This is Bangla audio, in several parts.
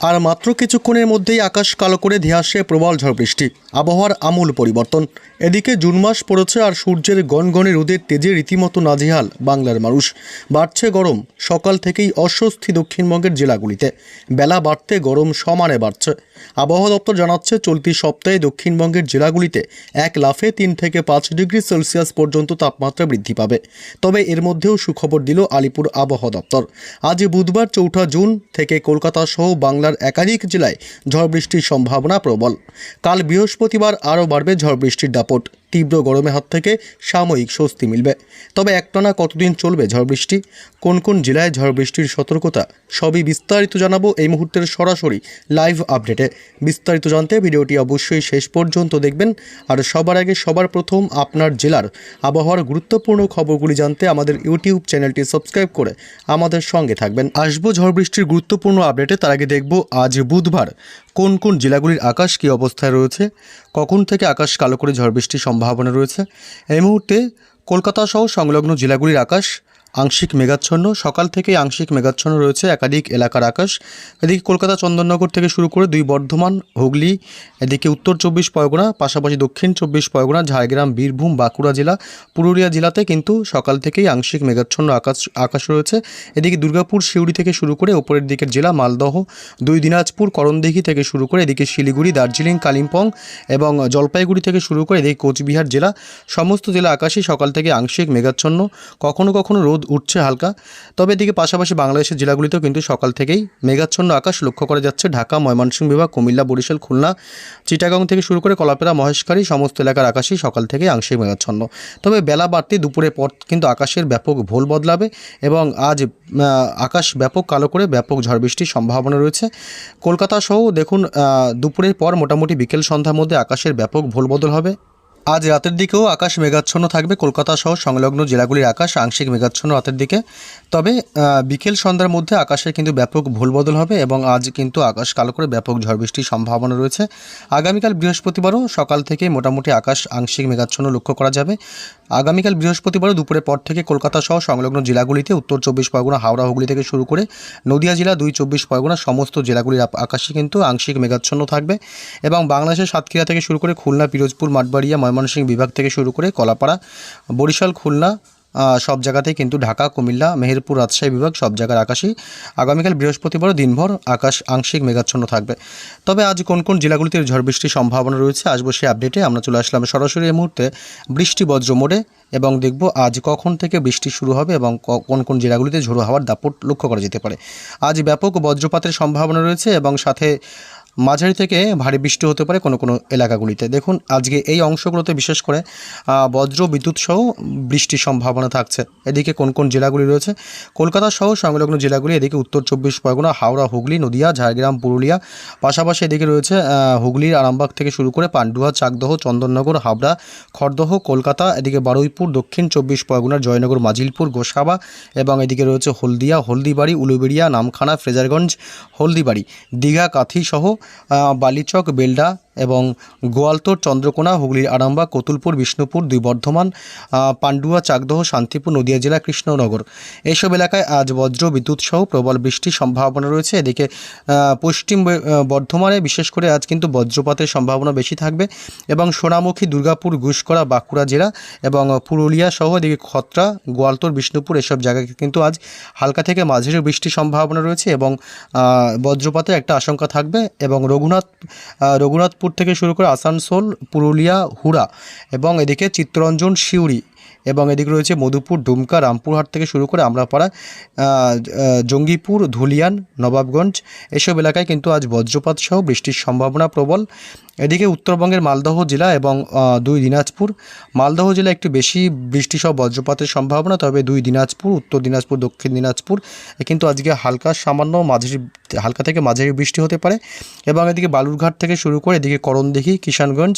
আর মাত্র কিছুক্ষণের মধ্যেই আকাশ কালো করে ধেয়ে আসে প্রবল ঝড় বৃষ্টি। আবহাওয়ার আমূল পরিবর্তন। এদিকে জুন মাস পড়েছে আর সূর্যের গনগনে রোদের তেজে রীতিমতো নাজেহাল বাংলার মানুষ। বাড়ছে গরম। সকাল থেকেই অস্বস্তি দক্ষিণবঙ্গের জেলাগুলিতে। বেলা বাড়তে গরম সমানে বাড়ছে। আবহাওয়া দপ্তর জানাচ্ছে, চলতি সপ্তাহে দক্ষিণবঙ্গের জেলাগুলিতে এক লাফে তিন থেকে পাঁচ ডিগ্রি সেলসিয়াস পর্যন্ত তাপমাত্রা বৃদ্ধি পাবে। তবে এর মধ্যেও সুখবর দিল আলিপুর আবহাওয়া দপ্তর। আজ বুধবার চৌঠা জুন থেকে কলকাতা সহ বাংলার একাধিক জেলায় ঝড় বৃষ্টির সম্ভাবনা প্রবল। কাল বৃহস্পতিবার আরও বাড়বে ঝড় বৃষ্টির দাপট। তীব্র গরমে হাত থেকে সাময়িক স্বস্তি মিলবে। তবে একটানা কতদিন চলবে ঝড় বৃষ্টি? কোন কোন জেলায় ঝড় বৃষ্টির সতর্কতা? সবই বিস্তারিত জানাব এই মুহূর্তের সরাসরি লাইভ আপডেটে। বিস্তারিত জানতে ভিডিওটি অবশ্যই শেষ পর্যন্ত দেখবেন। আর সবার আগে সবার প্রথম আপনার জেলার আবহাওয়ার গুরুত্বপূর্ণ খবরগুলি জানতে আমাদের ইউটিউব চ্যানেলটি সাবস্ক্রাইব করে আমাদের সঙ্গে থাকবেন। আসব ঝড় বৃষ্টির গুরুত্বপূর্ণ আপডেটে। তার আগে দেখব আজ বুধবার কোন কোন জেলাগুলির আকাশ কী অবস্থায় রয়েছে? কখন থেকে আকাশ কালো করে ঝড় বৃষ্টির সম্ভাবনা রয়েছে। এই মুহূর্তে কলকাতা সহ সংলগ্ন জেলাগুলির আকাশ আংশিক মেঘাচ্ছন্ন। সকাল থেকেই আংশিক মেঘাচ্ছন্ন রয়েছে। একাধিক এলাকার আকাশ, এদিকে কলকাতা, চন্দননগর থেকে শুরু করে দুই বর্ধমান, হুগলি, এদিকে উত্তর চব্বিশ পরগনা, পাশাপাশি দক্ষিণ চব্বিশ পরগনা, ঝাড়গ্রাম, বীরভূম, বাঁকুড়া জেলা, পুরুলিয়া জেলাতে কিন্তু সকাল থেকেই আংশিক মেঘাচ্ছন্ন আকাশ আকাশ রয়েছে। এদিকে দুর্গাপুর, সিউড়ি থেকে শুরু করে ওপরের দিকের জেলা মালদহ, দুই দিনাজপুর, করণদিঘি থেকে শুরু করে এদিকে শিলিগুড়ি, দার্জিলিং, কালিম্পং এবং জলপাইগুড়ি থেকে শুরু করে এদিকে কোচবিহার জেলা, সমস্ত জেলা আকাশই সকাল থেকে আংশিক মেঘাচ্ছন্ন। কখনো কখনো রোদ উঠছে হালকা। তবে এদিকে পাশাপাশি বাংলাদেশের জেলাগুলিতেও কিন্তু সকাল থেকেই মেঘাচ্ছন্ন আকাশ লক্ষ্য করা যাচ্ছে। ঢাকা, ময়মনসিংহ বিভাগ, কুমিল্লা, বরিশাল, খুলনা, চিটাগাং থেকে শুরু করে কলাপেরা মহেশকারী সমস্ত এলাকার আকাশই সকাল থেকে আংশিক মেঘাচ্ছন্ন। তবে বেলা বাড়তে দুপুরের পর কিন্তু আকাশের ব্যাপক ভোল বদলাবে এবং আজ আকাশ ব্যাপক কালো করে ব্যাপক ঝড় বৃষ্টির সম্ভাবনা রয়েছে। কলকাতা সহ দেখুন দুপুরের পর মোটামুটি বিকেল সন্ধ্যার মধ্যে আকাশের ব্যাপক ভোল বদল হবে। আজ রাতের দিকেও আকাশ মেঘাচ্ছন্ন থাকবে। কলকাতা সহ সংলগ্ন জেলাগুলির আকাশ আংশিক মেঘাচ্ছন্ন রাতের দিকে। তবে বিকেল সন্ধ্যার মধ্যে আকাশে কিন্তু ব্যাপক ভুলবদল হবে এবং আজ কিন্তু আকাশ কালো করে ব্যাপক ঝড় বৃষ্টির সম্ভাবনা রয়েছে। আগামীকাল বৃহস্পতিবারও সকাল থেকে মোটামুটি আকাশ আংশিক মেঘাচ্ছন্ন লক্ষ্য করা যাবে। আগামীকাল বৃহস্পতিবারও দুপুরের পর থেকে কলকাতা সহ সংলগ্ন জেলাগুলিতে উত্তর চব্বিশ পরগনা, হাওড়া, হুগলি থেকে শুরু করে নদিয়া জেলা, দুই চব্বিশ পরগনা সমস্ত জেলাগুলির আকাশে কিন্তু আংশিক মেঘাচ্ছন্ন থাকবে। এবং বাংলাদেশের সাতক্ষীরা থেকে শুরু করে খুলনা, পিরোজপুর, মাঠবাড়িয়া ময়মনসিংহ বিভাগ থেকে শুরু করে কলাপাড়া, বরিশাল, খুলনা সব জায়গাতেই কিন্তু ঢাকা, কুমিল্লা, মেহেরপুর, রাজশাহী বিভাগ সব জায়গার আকাশই আগামীকাল বৃহস্পতিবারও দিনভর আকাশ আংশিক মেঘাচ্ছন্ন থাকবে। তবে আজ কোন কোন জেলাগুলিতে ঝড় বৃষ্টির সম্ভাবনা রয়েছে আসব সেই আপডেটে আমরা চলে আসলাম সরাসরি এই মুহূর্তে বৃষ্টি বজ্র মোড়ে এবং দেখব আজ কখন থেকে বৃষ্টি শুরু হবে এবং কোন কোন জেলাগুলিতে ঝোড়ো হাওয়ার দাপট লক্ষ্য করা যেতে পারে। আজ ব্যাপক বজ্রপাতের সম্ভাবনা রয়েছে এবং সাথে মাঝারি থেকে ভারী বৃষ্টি হতে পারে কোনো কোনো এলাকাগুলিতে। দেখুন, আজকে এই অংশগুলোতে বিশেষ করে বজ্র, বিদ্যুৎ সহ বৃষ্টির সম্ভাবনা থাকছে। এদিকে কোন কোন জেলাগুলি রয়েছে? কলকাতা সহ সংলগ্ন জেলাগুলি, এদিকে উত্তর চব্বিশ পরগনা, হাওড়া, হুগলি, নদিয়া, ঝাড়গ্রাম, পুরুলিয়া, পাশাপাশি এদিকে রয়েছে হুগলির আরামবাগ থেকে শুরু করে পান্ডুয়া, চাকদহ, চন্দননগর, হাবড়া, খড়দহ, কলকাতা, এদিকে বারুইপুর, দক্ষিণ চব্বিশ পরগনার জয়নগর, মাজিলপুর, গোসাবা এবং এদিকে রয়েছে হলদিয়া, হলদিবাড়ি, উলুবেড়িয়া, নামখানা, ফ্রেজারগঞ্জ, হলদিবাড়ি, দীঘা, কাথি সহ बाली चौक बेलडा এবং গোয়ালতোর চন্দ্রকোনা হুগলির আরামবাগ কতুলপুর বিষ্ণুপুর দুই বর্ধমান পান্ডুয়া চাকদহ শান্তিপুর নদিয়া জেলা কৃষ্ণনগর। এইসব এলাকায় আজ বজ্র বিদ্যুৎ সহ প্রবল বৃষ্টির সম্ভাবনা রয়েছে। এদিকে পশ্চিম বর্ধমানে বিশেষ করে আজ কিন্তু বজ্রপাতের সম্ভাবনা বেশি থাকবে এবং সোনামুখী দুর্গাপুর গুসকরা বাঁকুড়া জেলা এবং পুরুলিয়া সহ এদিকে খত্রা গোয়ালতোর বিষ্ণুপুর এসব জায়গায় কিন্তু আজ হালকা থেকে মাঝারি বৃষ্টির সম্ভাবনা রয়েছে এবং বজ্রপাতের একটা আশঙ্কা থাকবে এবং রঘুনাথ আহ, রঘুনাথপুর থেকে শুরু করে আসানসোল, পুরুলিয়া, হুড়া এবং এদিকে চিত্তরঞ্জন, সিউড়ি এবং এদিকে রয়েছে মধুপুর, ডুমকা, রামপুরহাট থেকে শুরু করে আমরাপাড়া জঙ্গিপুর, ধুলিয়ান, নবাবগঞ্জ এসব এলাকায় কিন্তু আজ বজ্রপাত সহ বৃষ্টির সম্ভাবনা প্রবল। এদিকে উত্তরবঙ্গের মালদহ জেলা এবং দুই দিনাজপুর। মালদহ জেলা একটু বেশি বৃষ্টি সহ বজ্রপাতের সম্ভাবনা, তবে দুই দিনাজপুর, উত্তর দিনাজপুর, দক্ষিণ দিনাজপুর কিন্তু আজকে হালকা সামান্য মাঝারি হালকা থেকে মাঝারি বৃষ্টি হতে পারে এবং এদিকে বালুরঘাট থেকে শুরু করে এদিকে করণদিঘি, কিষানগঞ্জ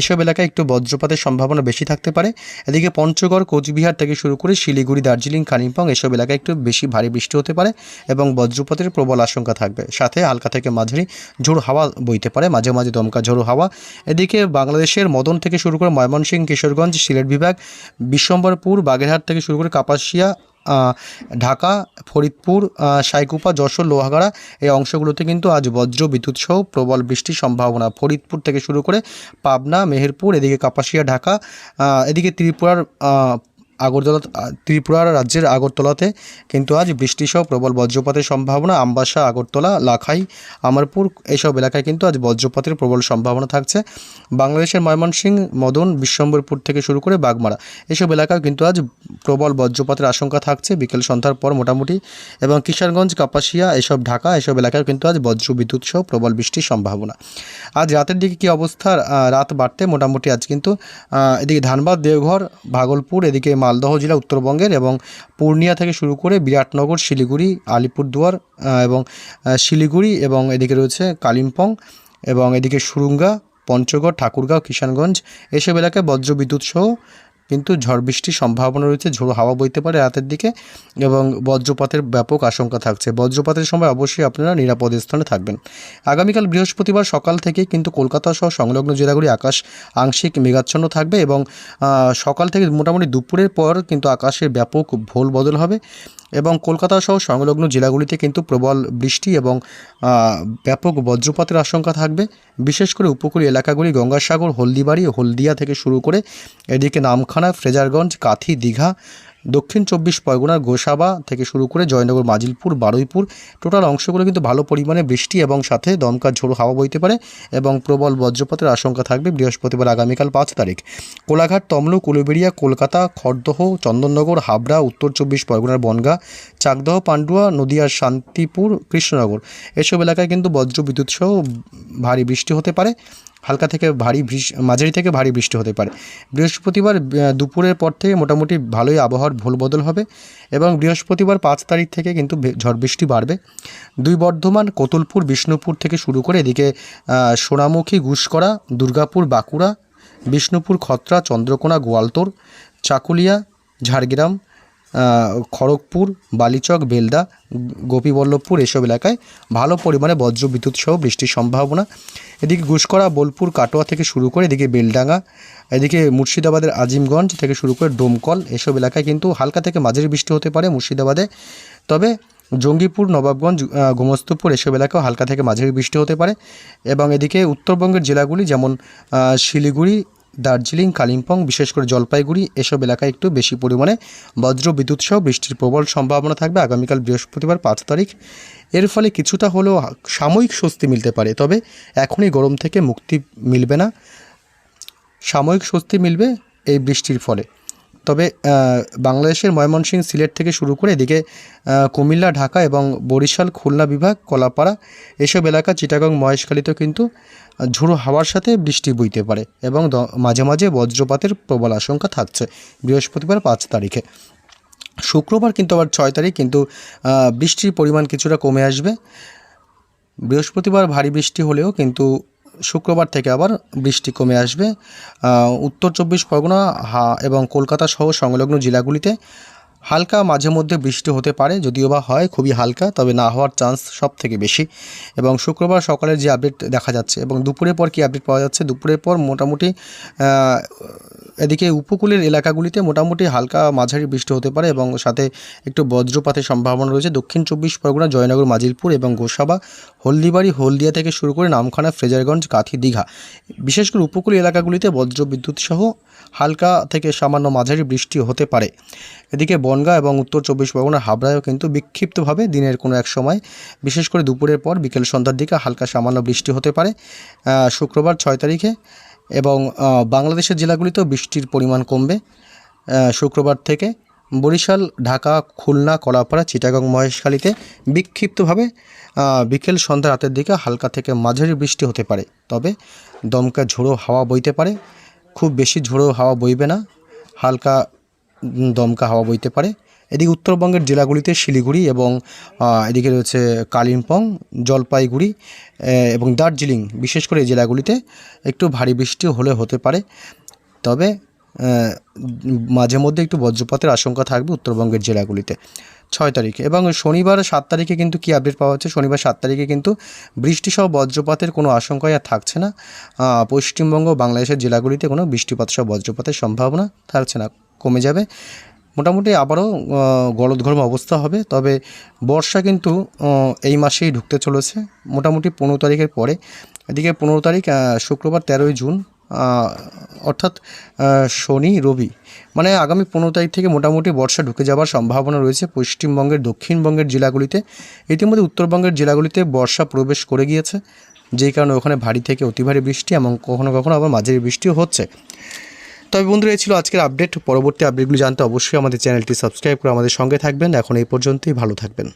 এসব এলাকায় একটু বজ্রপাতের সম্ভাবনা বেশি থাকতে পারে। এদিকে পঞ্চগড়, কোচবিহার থেকে শুরু করে শিলিগুড়ি, দার্জিলিং, কালিম্পং এসব এলাকায় একটু বেশি ভারী বৃষ্টি হতে পারে এবং বজ্রপাতের প্রবল আশঙ্কা থাকবে। সাথে হালকা থেকে মাঝারি ঝোড়ো হাওয়া বইতে পারে, মাঝে মাঝে দমকা ঝোড়ো হাওয়া। এদিকে বাংলাদেশের মদন থেকে শুরু করে ময়মনসিংহ, কিশোরগঞ্জ, সিলেট বিভাগ, বিশ্বম্বরপুর, বাগেরহাট থেকে শুরু করে কাপাসিয়া ঢাকা, ফরিদপুর সাইকুপা, যশোর, লোহাগাড়া এই অংশগুলোতে কিন্তু আজ বজ্র বিদ্যুৎ সহ প্রবল বৃষ্টির সম্ভাবনা। ফরিদপুর থেকে শুরু করে পাবনা, মেহেরপুর, এদিকে কাপাসিয়া, ঢাকা এদিকে ত্রিপুরার আগরতলা ত্রিপুরার রাজ্যের আগরতলাতে। কিন্তু আজ বৃষ্টিসহ প্রবল বজ্রপাতের সম্ভাবনা। আমবাসা, আগরতলা, লাখাই, আমারপুর এইসব এলাকায় কিন্তু আজ বজ্রপাতের প্রবল সম্ভাবনা থাকছে। বাংলাদেশের ময়মনসিংহ, মদন, বিশ্বম্বরপুর থেকে শুরু করে বাগমারা এসব এলাকায় কিন্তু আজ প্রবল বজ্রপাতের আশঙ্কা থাকছে বিকেল সন্ধ্যার পর মোটামুটি। এবং কিশোরগঞ্জ কাপাসিয়া এসব ঢাকা এসব এলাকায় কিন্তু আজ বজ্র বিদ্যুৎ সহ প্রবল বৃষ্টির সম্ভাবনা। আজ রাতের দিকে কি অবস্থা? রাত বাড়তে মোটামুটি আজ কিন্তু এদিকে ধানবাদ, দেওঘর, ভাগলপুর, এদিকে মালদহ জেলা, উত্তরবঙ্গের এবং পূর্ণিয়া থেকে শুরু করে বিরাটনগর, শিলিগুড়ি, আলিপুরদুয়ার এবং শিলিগুড়ি এবং এদিকে রয়েছে কালিম্পং এবং এদিকে সুরুঙ্গা, পঞ্চগড়, ঠাকুরগাঁও, কিষানগঞ্জ, এসব এলাকায় বজ্রবিদ্যুৎ সহ কিন্তু ঝড় বৃষ্টির সম্ভাবনা রয়েছে, ঝোড়ো হাওয়া বইতে পারে রাতের দিকে এবং বজ্রপাতের ব্যাপক আশঙ্কা থাকছে। বজ্রপাতের সময় অবশ্যই আপনারা নিরাপদ স্থানে থাকবেন। আগামীকাল বৃহস্পতিবার সকাল থেকে কিন্তু কলকাতা সহ সংলগ্ন জেলাগুলি আকাশ আংশিক মেঘাচ্ছন্ন থাকবে এবং সকাল থেকে মোটামুটি দুপুরের পর কিন্তু আকাশে ব্যাপক ভোল বদল হবে। এবং কলকাতা সহ সংলগ্ন জেলাগুলিতে কিন্তু প্রবল বৃষ্টি এবং ব্যাপক বজ্রপাতের আশঙ্কা থাকবে। বিশেষ করে উপকূলীয় এলাকাগুলি গঙ্গাসাগর, হলদিবাড়ি হলদিয়া থেকে শুরু করে এদিকে নামখানা, ফ্রেজারগঞ্জ, কাথি, দীঘা দক্ষিণ চব্বিশ পরগনার গোসাবা থেকে শুরু করে জয়নগর, মাজিলপুর, বারুইপুর, টোটাল অংশগুলো কিন্তু ভালো পরিমাণে বৃষ্টি এবং সাথে দমকা ঝোড়ো হাওয়া বইতে পারে এবং প্রবল বজ্রপাতের আশঙ্কা থাকবে বৃহস্পতিবার আগামীকাল পাঁচ তারিখ। কোলাঘাট, তমলুক, উলুবেড়িয়া, কলকাতা, খড়দহ, চন্দননগর, হাবড়া, উত্তর চব্বিশ পরগনার বনগাঁ, চাকদহ, পান্ডুয়া, নদিয়ার শান্তিপুর, কৃষ্ণনগর। এসব এলাকায় কিন্তু বজ্র বিদ্যুৎ সহ ভারী বৃষ্টি হতে পারে। হালকা থেকে ভারী মাঝারি থেকে ভারী বৃষ্টি হতে পারে। বৃহস্পতিবার দুপুরের পর থেকে মোটামুটি ভালোই আবহাওয়ার ভুল বদল হবে এবং বৃহস্পতিবার পাঁচ তারিখ থেকে কিন্তু ঝড় বৃষ্টি বাড়বে। দুই বর্ধমান, কোতুলপুর, বিষ্ণুপুর থেকে শুরু করে এদিকে সোনামুখী ঘুষকরা দুর্গাপুর, বাঁকুড়া, বিষ্ণুপুর, খত্রা, চন্দ্রকোনা, গোয়ালতোর, চাকুলিয়া, ঝাড়গ্রাম খড়গপুর, বালিচক বেলদা গোপীবল্লভপুর এসব এলাকায় ভালো পরিমাণে বজ্র বিদ্যুৎ সহ বৃষ্টির সম্ভাবনা। এদিকে ঘুষকরা বোলপুর, কাটোয়া থেকে শুরু করে এদিকে বেলডাঙ্গা, এদিকে মুর্শিদাবাদের আজিমগঞ্জ থেকে শুরু করে ডোমকল এসব এলাকায় কিন্তু হালকা থেকে মাঝারি বৃষ্টি হতে পারে মুর্শিদাবাদে। তবে জঙ্গিপুর, নবাবগঞ্জ গোমস্তুপুর এসব এলাকাও হালকা থেকে মাঝারি বৃষ্টি হতে পারে। এবং এদিকে উত্তরবঙ্গের জেলাগুলি যেমন শিলিগুড়ি দার্জিলিং, কালিম্পং, বিশেষ করে জলপাইগুড়ি, এসব এলাকায় একটু বেশি পরিমাণে বজ্র বিদ্যুৎ সহ বৃষ্টির প্রবল সম্ভাবনা থাকবে আগামীকাল বৃহস্পতিবার পাঁচ তারিখ। এর ফলে কিছুটা হলেও সাময়িক স্বস্তি মিলতে পারে, তবে এখনই গরম থেকে মুক্তি মিলবে না। সাময়িক স্বস্তি মিলবে এই বৃষ্টির ফলে। তবে বাংলাদেশের ময়মনসিংহ সিলেট থেকে শুরু করে এদিকে কুমিল্লা, ঢাকা এবং বরিশাল, খুলনা বিভাগ, কলাপাড়া এসব এলাকা চিটাগং, মহেশখালীতেও কিন্তু ঝোড়ো হাওয়ার সাথে বৃষ্টি বইতে পারে এবং মাঝে মাঝে বজ্রপাতের প্রবল আশঙ্কা থাকছে বৃহস্পতিবার পাঁচ তারিখে। শুক্রবার কিন্তু আবার ছয় তারিখ, কিন্তু বৃষ্টির পরিমাণ কিছুটা কমে আসবে। বৃহস্পতিবার ভারী বৃষ্টি হলেও কিন্তু শুক্রবার থেকে আবার বৃষ্টি কমে আসবে। উত্তর চব্বিশ পরগনা হা এবং কলকাতা সহ সংলগ্ন জেলাগুলিতে হালকা মাঝে মধ্যে বৃষ্টি হতে পারে, যদিও বা হয় খুবই হালকা, তবে না হওয়ার চান্স সব থেকে বেশি। এবং শুক্রবার সকালের যে আপডেট দেখা যাচ্ছে এবং দুপুরের পর কি আপডেট পাওয়া যাচ্ছে, দুপুরের পর মোটামুটি এদিকে উপকূলের এলাকাগুলিতে মোটামুটি হালকা মাঝারি বৃষ্টি হতে পারে এবং সাথে একটু বজ্রপাতের সম্ভাবনা রয়েছে। দক্ষিণ চব্বিশ পরগনা, জয়নগর, মাজিলপুর এবং গোসাবা, হলদিবাড়ি, হলদিয়া থেকে শুরু করে নামখানা, ফ্রেজারগঞ্জ, কাথি, দীঘা। বিশেষ করে উপকূলীয় এলাকাগুলিতে বজ্র বিদ্যুৎ সহ হালকা থেকে সামান্য মাঝারি বৃষ্টি হতে পারে। এদিকে বনগাঁ এবং উত্তর চব্বিশ পরগনার হাবড়ায়ও কিন্তু বিক্ষিপ্তভাবে দিনের কোনো এক সময়, বিশেষ করে দুপুরের পর বিকেল সন্ধ্যার দিকে হালকা সামান্য বৃষ্টি হতে পারে। শুক্রবার ছয় তারিখে এবং বাংলাদেশের জেলাগুলিতেও বৃষ্টির পরিমাণ কমবে। শুক্রবার থেকে বরিশাল, ঢাকা, খুলনা, কলাপাড়া, চিটাগং, মহেশখালীতে বিক্ষিপ্তভাবে বিকেল সন্ধ্যা রাতের দিকে হালকা থেকে মাঝারি বৃষ্টি হতে পারে। তবে দমকা ঝোড়ো হাওয়া বইতে পারে। খুব বেশি ঝোড়ো হাওয়া বইবে না। হালকা দমকা হাওয়া বইতে পারে। এদিকে উত্তরবঙ্গের জেলাগুলিতে শিলিগুড়ি এবং এদিকে রয়েছে কালিম্পং, জলপাইগুড়ি এবং দার্জিলিং। বিশেষ করে এই জেলাগুলিতে একটু ভারী বৃষ্টি হলে হতে পারে। তবে মাঝে মধ্যে একটু বজ্রপাতের আশঙ্কা থাকবে উত্তরবঙ্গের জেলাগুলিতে। ছয় তারিখে এবং শনিবার সাত তারিখে কিন্তু কি আপডেট পাওয়া যাচ্ছে? শনিবার সাত তারিখে কিন্তু বৃষ্টিসহ বজ্রপাতের কোনো আশঙ্কাই আর থাকছে না। পশ্চিমবঙ্গ বাংলাদেশের জেলাগুলিতে কোনো বৃষ্টিপাত সহ বজ্রপাতের সম্ভাবনা থাকছে না। কমে যাবে। মোটামুটি আবারও গলদঘর্ম অবস্থা হবে, তবে বর্ষা কিন্তু এই মাসেই ঢুকতে চলেছে। মোটামুটি পনেরো তারিখের পরে। এদিকে পনেরো তারিখ শুক্রবার তেরোই জুন অর্থাৎ শনি, রবি। মানে আগামী পনেরো তারিখ থেকে মোটামুটি বর্ষা ঢুকে যাওয়ার সম্ভাবনা রয়েছে পশ্চিমবঙ্গের, দক্ষিণবঙ্গের জেলাগুলিতে। ইতিমধ্যে উত্তরবঙ্গের জেলাগুলিতে বর্ষা প্রবেশ করে গিয়েছে, যেই কারণে ওখানে ভারী থেকে অতি ভারী বৃষ্টি এবং কখনো কখনো আবার মাঝারি বৃষ্টিও হচ্ছে। তবে বন্ধুরা, এই ছিল আজকের আপডেট। পরবর্তী আপডেটগুলি জানতে অবশ্যই আমাদের চ্যানেলটি সাবস্ক্রাইব করে আমাদের সঙ্গে থাকবেন। এখন এই পর্যন্তই, ভালো থাকবেন।